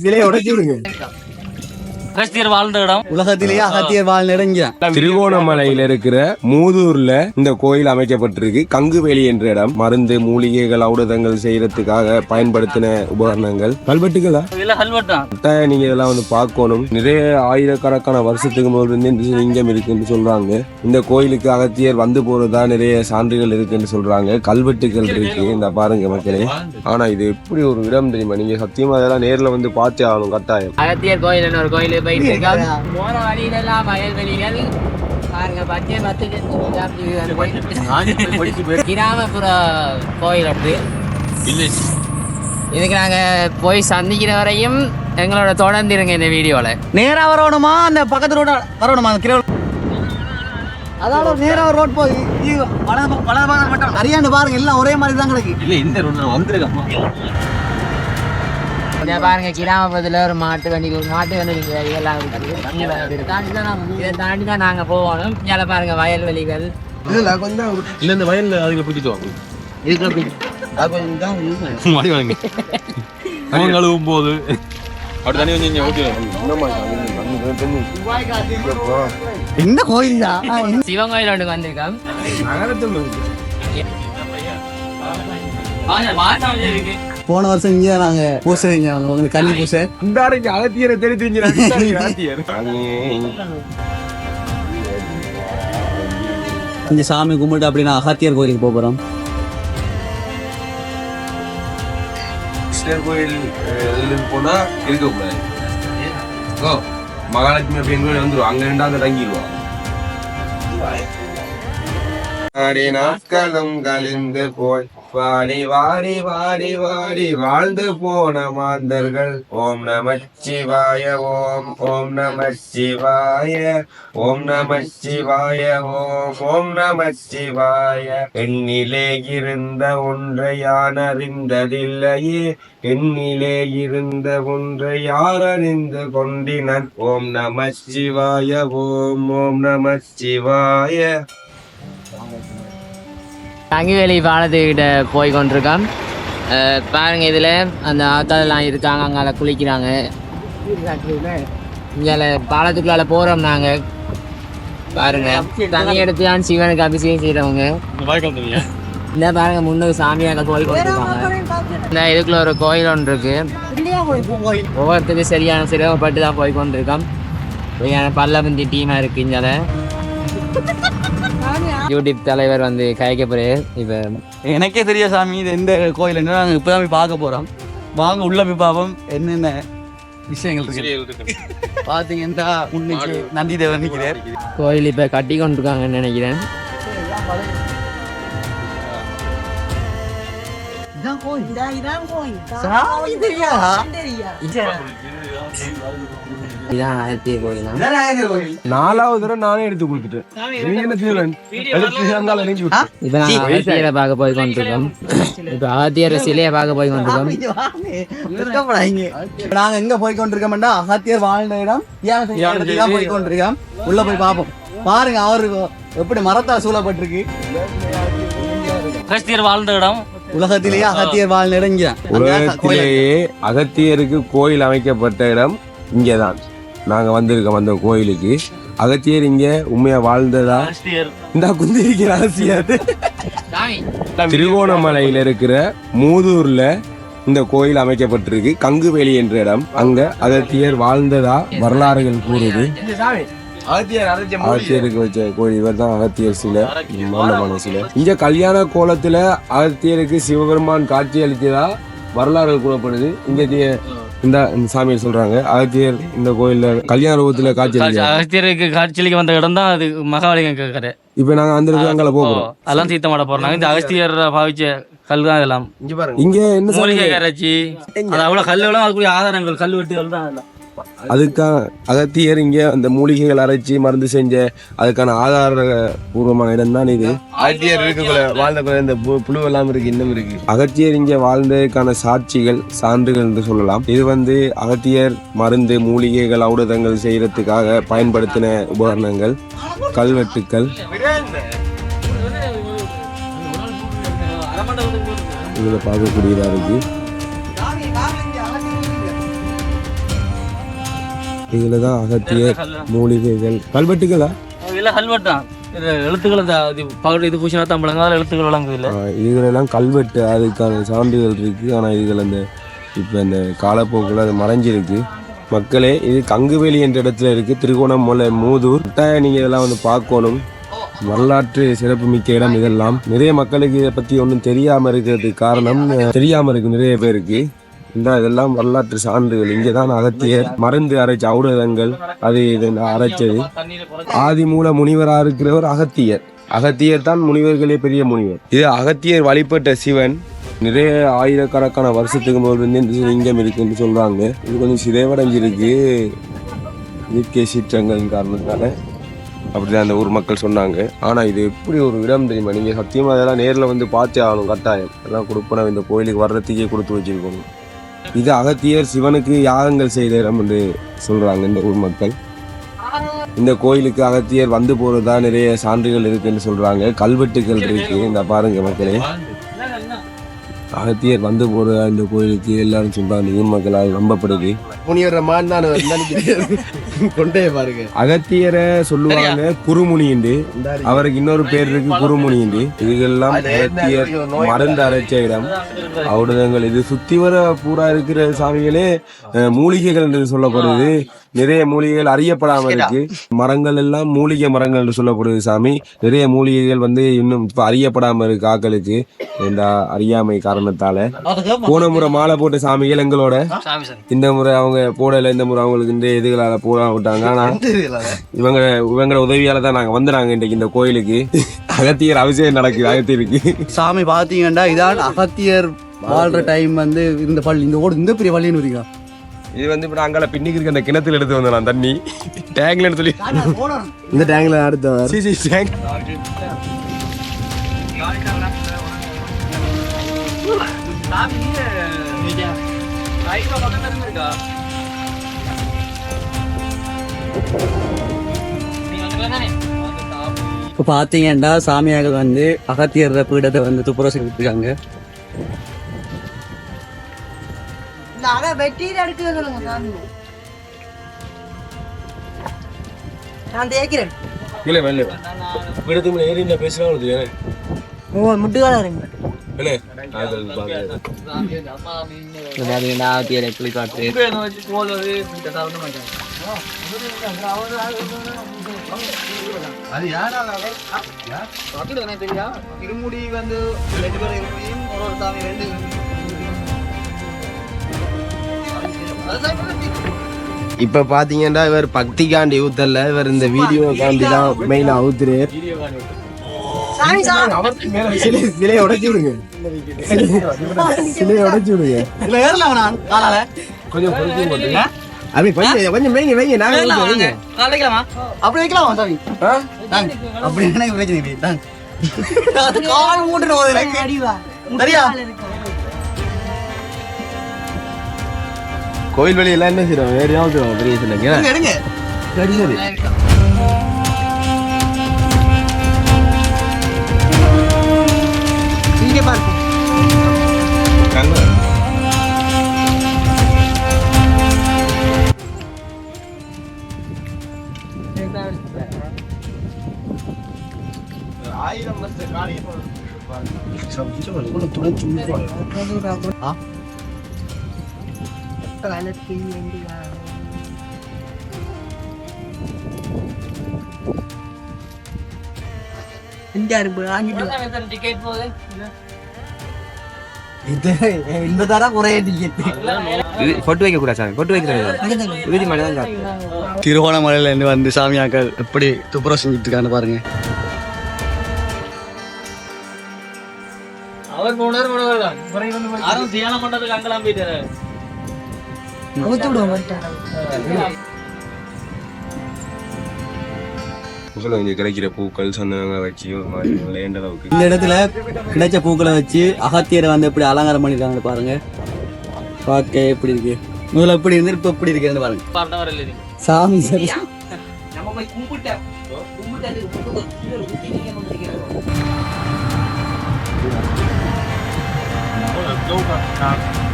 சிலையை உடைச்சு விடுங்க. அகஸ்தியர் வாழ்ந்த இடம். உலகத்திலேயே அகத்தியர் வாழ் நெருங்கிய திருகோணமலையில இருக்கிற மூதூர்ல இந்த கோயில் அமைக்கப்பட்டிருக்கு. கங்குவேலி என்ற இடம். மருந்து மூலிகைகள் ஔடதங்கள் செய்யறதுக்காக பயன்படுத்தின உபகரணங்கள். கல்வெட்டுகளா? இல்ல கட்டாயம் நீங்க இதெல்லாம் வந்து பார்க்கணும். நிறைய ஆயிரக்கணக்கான வருஷத்துக்கு முதல்ல இருந்து இந்த லிங்கம் இருக்குன்னு சொல்றாங்க. இந்த கோயிலுக்கு அகத்தியர் வந்து போறதா நிறைய சான்றுகள் இருக்குன்னு சொல்றாங்க. கல்வெட்டுகள் இருக்கு. இந்த பாருங்க மக்களே. ஆனா இது எப்படி ஒரு இடம் தெரியுமா? நீங்க சத்தியமா இதெல்லாம் நேர்ல வந்து பார்த்தே ஆகணும் கட்டாயம். அகத்தியர் கோயில் ஒரு கோயில்? போயிட்டு இருக்கோம் போற வழியிலெல்லாம் வயல்வெளிகள் பாருங்க பச்சை பத்து கிராமப்புற கோயில் அப்படி இதுக்கு நாங்க போய் சந்திக்கிற வரையும் எங்களோட தொடர்ந்து இருங்க இந்த வீடியோல நேரா வரணுமா அந்த பக்கத்து ரோட வரணுமா அந்த கிரோ அதாவது நேரா ஒரு ரோட் போய் பக்கம் மட்டும் ஹரியாண்டு பாருங்க எல்லாம் ஒரே மாதிரி தான் கிடக்கு இல்ல இந்த ரோடு வந்திருக்கேன் இதை பாருங்க கிராமப்புறத்துல ஒரு மாட்டு வண்டி மாட்டு வண்டி இதெல்லாம் இதை தாண்டி தான் நாங்க- இதை தாண்டி தான் நாங்க போகணும். இதில் பாருங்க வயல்வெளிகள் இதுல கொஞ்சம் இல்ல இந்த வயல்ல அதுல பிடிச்சிட்டு வாங்க. அவங்க கழுவும் போது அப்படி தண்ணி ஊற்றி கோயில் தான் சிவன் கோயில் ஒன்று வந்திருக்கோம். போன வருஷம் இங்கே நாங்க பூசை செஞ்சோம். உங்களுக்கு கன்னி பூசை. இந்த அகத்தியரை தெரிஞ்சு இந்த சாமி கும்பிட்டு அப்படின்னா அகத்தியர் கோயிலுக்கு போக போறோம். கிருஷ்ணர் கோயில் இதுல போனா இருக்கக்கூடாது. ஓ மகாலட்சுமி அப்படி எங்க வந்துரும். அங்க ரெண்டாவது தங்கிடுவோம் ஆடி நாட்களும் கழிந்து போய். வாடி வாடி வாடி வாடி வாழ்ந்து போன மாந்தர்கள். ஓம் நம சிவாய ஓம் ஓம் நம சிவாய ஓம் நம சிவாய ஓம் ஓம் நம சிவாய. எண்ணிலே இருந்த ஒன்றை யான் அறிந்ததில்லையே. எண்ணிலே இருந்த ஒன்றை யார் அறிந்து கொண்டினன்? ஓம் நம சிவாய ஓம் ஓம் நம சிவாய. தங்கிவேலி பாலத்துக்கிட்ட போய் கொண்டிருக்கோம் பாருங்கள் பாருங்க இதில் அந்த ஆத்தாலாம் இருக்காங்க அங்கே குளிக்கிறாங்க. இங்கே பாலத்துக்குள்ளால போகிறோம் நாங்கள் பாருங்க தண்ணி எடுத்து தான் சிவனுக்கு அபிஷேகம் செய்கிறவங்க இந்த பாருங்க முன்னுக்கு சாமியாக கோயில் கொண்டிருக்காங்க இந்த இதுக்குள்ள ஒரு கோயில் ஒன்று இருக்கு. ஒவ்வொருத்தருக்கும் சரியான சிரமப்பட்டு தான் போய் கொண்டிருக்கோம் சரியான பல்லபந்தி டீமாக இருக்கு இங்கே யூடியூப் தலைவர் வந்து கயக்க போறாரு. இப்போ எனக்கே தெரிய சாமி இது எந்த கோயில் நாங்கள் இப்போ தான் போய் பார்க்க போறோம். வாங்க உள்ள போய் பார்ப்போம். என்னென்ன விஷயங்கள் இருக்கு? பார்த்தீங்கன்னா உன்னைக்கு நந்தி தேவர் நிற்கிறார். கோயில் இப்போ கட்டி கொண்டிருக்காங்கன்னு நினைக்கிறேன். சாமி தெரியாதா இதான் ஆயிரத்தி கோயில் நாலாவது தடவை நானே எடுத்து கொடுத்துட்டேன் நீங்க என்ன செய்வேன் எடுத்து அங்கால எரிஞ்சு விட்டு. இப்போ நாங்கள் அகத்தியரை பார்க்க போய் கொண்டிருக்கோம் இப்போ அகத்தியர் சிலையை பார்க்க போய் கொண்டிருக்கோம் நாங்க எங்க போய் கொண்டிருக்கோம்டா அகத்தியர் வாழ்ந்த இடம் போய் கொண்டிருக்கோம் உள்ள போய் பார்ப்போம் பாருங்க அவரு எப்படி மரத்தால் சூழப்பட்டிருக்கு அகஸ்தியர் வாழ்ந்த இடம் உலகத்திலேயே அகத்தியர் வாழ் நெருங்கிய உலகத்திலேயே அகத்தியருக்கு கோயில் அமைக்கப்பட்ட இடம் இங்கதான். நாங்க வந்திருக்கோம் அந்த கோயிலுக்கு. அகத்தியர் இங்க உண்மையா வாழ்ந்ததா? இந்த குந்திரிக்கிற சாமி. திருகோணமலையில இருக்கிற மூதூர்ல இந்த கோயில் அமைக்கப்பட்டிருக்கு. கங்குவேலி என்ற இடம். அங்க அகத்தியர் வாழ்ந்ததா? வரலாறுகள் கூறுது. அகத்தியருக்கு வச்ச கோயில் இவர் தான் அகத்தியர் சிலை மாண்டமான சிலை இங்க கல்யாண கோலத்துல அகத்தியருக்கு சிவபெருமான் காட்சி அளித்ததா வரலாறுகள் கூறப்படுது. இங்க இந்த இந்த சாமியை சொல்றாங்க. அகத்தியர் இந்த கோயில்ல கல்யாண ரூபத்துல காட்சி அளித்தார் அகஸ்தியருக்கு காட்சியளிக்க வந்த இடம் தான் அது மகாவலிங்க கடை இப்ப நாங்க அந்த இடத்துல போகிறோம் அதெல்லாம் தீர்த்தம் ஆட போறாங்க இந்த அகஸ்தியர் பாவிச்ச கல் தான் இதெல்லாம். இங்க என்ன? மூலிகை கரைச்சி. அது அவ்வளவு கல் எல்லாம் அதுக்குரிய ஆதாரங்கள் கல் வெட்டி தான் அதெல்லாம். அதுக்காக அகத்தியர் இங்க அந்த மூலிகைகள் அரைச்சி மருந்து செஞ்ச அதுக்கான ஆதார பூர்வமான இடம் தான் இது அகத்தியர் இருக்குள்ள வாழ்ந்த இந்த புழு எல்லாம் இருக்கு இன்னும் இருக்கு. அகத்தியர் இங்க வாழ்ந்ததுக்கான சாட்சிகள் சான்றுகள் என்று சொல்லலாம். இது வந்து அகத்தியர் மருந்து மூலிகைகள் ஔடதங்கள் செய்யறதுக்காக பயன்படுத்தின உபகரணங்கள். கல்வெட்டுக்கள். இதுல பார்க்கக்கூடியதா இருக்கு. இதுல தான் அகத்தியர் மூலிகைகள். கல்வெட்டுகளா? இல்ல ஹெல்மெட் தான். இது எழுத்துக்கள் இந்த இது பகல் இது பூசினா எழுத்துக்கள் இல்லை. ஆஹ் இதுலெல்லாம் கல்வெட்டு. அதுக்கான சான்றுகள் இருக்கு. ஆனா இதுல இந்த இப்ப இந்த காலப்போக்கில் அது மறைஞ்சிருக்கு. மக்களே இது கங்குவேலி என்ற இடத்துல இருக்கு. திருகோணமலை மூதூர். கட்டாயம் நீங்க இதெல்லாம் வந்து பார்க்கணும். வரலாற்று சிறப்பு மிக்க இடம் இதெல்லாம். நிறைய மக்களுக்கு இதை பத்தி ஒன்றும் தெரியாம இருக்கிறதுக்கு காரணம் அஹ், தெரியாம இருக்கு நிறைய பேருக்கு. இந்த இதெல்லாம் வரலாற்று சான்றுகள். இங்கே தான் அகத்தியர் மருந்து அரைச்ச ஔடதங்கள் அது இது அரைச்சது. ஆதிமூல முனிவராக இருக்கிறவர் அகத்தியர். அகத்தியர் தான் முனிவர்களே பெரிய முனிவர். இது அகத்தியர் வழிபட்ட சிவன். நிறைய ஆயிரக்கணக்கான வருஷத்துக்கு முதல் இந்த லிங்கம் இருக்குன்னு சொல்றாங்க. இது கொஞ்சம் சிதைவடைஞ்சிருக்கு. இயற்கை சீற்றங்களின் காரணத்தினால அப்படிதான் அந்த ஊர் மக்கள் சொன்னாங்க. ஆனா இது எப்படி ஒரு இடம் தெரியுமா? நீங்க சத்தியமா அதெல்லாம் நேரில் வந்து பார்த்தே ஆகணும் கட்டாயம். எல்லாம் கொடுப்பன இந்த கோயிலுக்கு வர்றதுக்கே கொடுத்து வச்சிருக்கோம் இது அகத்தியர் சிவனுக்கு யாகங்கள் செய்த இடம் என்று சொல்றாங்க இந்த ஊர் மக்கள். இந்த கோயிலுக்கு அகத்தியர் வந்து போறதா நிறைய சான்றுகள் இருக்குன்னு சொல்றாங்க. கல்வெட்டுகள் இருக்கு. இந்த பாருங்க மக்களே. அகத்தியர் வந்து போற இந்த கோயிலுக்கு எல்லாரும் சொல்றாங்க ஊர் மக்களால் நம்பப்படுது. முனிவர் மான் தான் கொண்டே பாருங்க. அகத்தியரை சொல்லுவாங்க குருமுனிண்டு அவருக்கு இன்னொரு பேர் இருக்கு குருமுனிண்டு இதுகெல்லாம் அகத்தியர் மருந்து அரைச்ச இடம். ஔடதங்கள் இது சுத்தி வர பூரா இருக்கிற சாமிகளே மூலிகைகள் என்று சொல்லப்படுது. நிறைய மூலிகைகள் அறியப்படாம இருக்கு. மரங்கள் எல்லாம் மூலிகை மரங்கள் என்று சொல்லப்படுது சாமி. நிறைய மூலிகைகள் வந்து இன்னும் இப்ப அறியப்படாம இருக்கு ஆக்களுக்கு. இந்த அறியாமை காரணத்தால. போன முறை மாலை போட்ட சாமிகள் எங்களோட. சாமி சார் இந்த முறை அவங்க போடல இந்த முறை அவங்களுக்கு இந்த இதுகளால போட விட்டாங்க. ஆனா இவங்க இவங்களோட உதவியால தான் நாங்க வந்துறாங்க இன்றைக்கு இந்த கோயிலுக்கு. அகத்தியர் அபிஷேகம் நடக்குது அகத்தியருக்கு. சாமி பார்த்தீங்கன்னா இதான் அகத்தியர் வாழ்ற டைம் வந்து இந்த பள்ளி இந்த ஓடு இந்த பெரிய பள்ளின்னு வரீங்க இது வந்து இப்ப அங்கால பின்னிக்கு இருக்க அந்த கிணத்துல எடுத்து வந்தேன் நான் தண்ணி. டேங்க்ல சொல்லி இந்த டேங்க்ல அடுத்த சி, சி, டேங்க். இப்போ பார்த்தீங்கன்னா சாமியாக வந்து அகத்தியர் பீடத்தை வந்து துப்புரவு இருக்காங்க. இந்த அகை வெட்டியில எடுக்க சொல்லுங்க சாமி. நான் தேய்க்கிறேன். இல்ல வெள்ள விடத்து ஓ முட்டுக்கால இருங்க அது. பார்த்தீங்கன்னா அகத்தியரை குளிப்பாட்டு இருமுடி வந்து ரெண்டு பேரும் இருமுடியும் ஒரு ஒரு சாமி ரெண்டு இப்ப பாத்தீங்கன்னா இவர் பக்திகாண்டி ஊத்தல்ல. இவர் இந்த வீடியோ காண்டி தான் மெயினா ஊத்துரு சிலையை உடைச்சு விடுங்க. சிலையை உடைச்சு விடுங்க. கொஞ்சம் அப்படி கொஞ்சம் கொஞ்சம் வைங்க. வைங்க நாங்க அப்படி வைக்கலாமா சாமி. அப்படி பிரச்சனை சரியா? கோயில் வெளியெல்லாம் என்ன செய்யறோம் வேற யாவது பெரிய இங்க எடுங்க சரி இங்கே பாருங்க. வேண்டியா இந்த அரும்பு ஆஞ்சிட்டு டிக்கெட் போகுது இது இந்த தர குறைய டிக்கெட் பொட்டு வைக்க கூடாது சாமி. பொட்டு வைக்கிறது தான் திருவோணமலையில இருந்து வந்து சாமியாக்கள் எப்படி துப்புரம் செஞ்சுட்டு இருக்கான்னு பாருங்க. அவர் போனார் போனவர் தான் யாரும் தியானம் பண்றதுக்கு அங்கெல்லாம் போயிட்டாரு. ஊத்து விடுவோம் வந்துட்டாங்க சொல்லுங்க கிடைக்கிற பூக்கள் சந்தனங்க வச்சு ஒரு மாதிரி லேண்ட் அளவுக்கு இந்த இடத்துல கிடைச்ச பூக்களை வச்சு அகத்தியரை வந்து எப்படி அலங்காரம் பண்ணிருக்காங்க பாருங்க. பார்க்க எப்படி இருக்கு? முதல்ல எப்படி இருந்து இப்போ எப்படி இருக்குன்னு பாருங்க. சாமி சரி நம்ம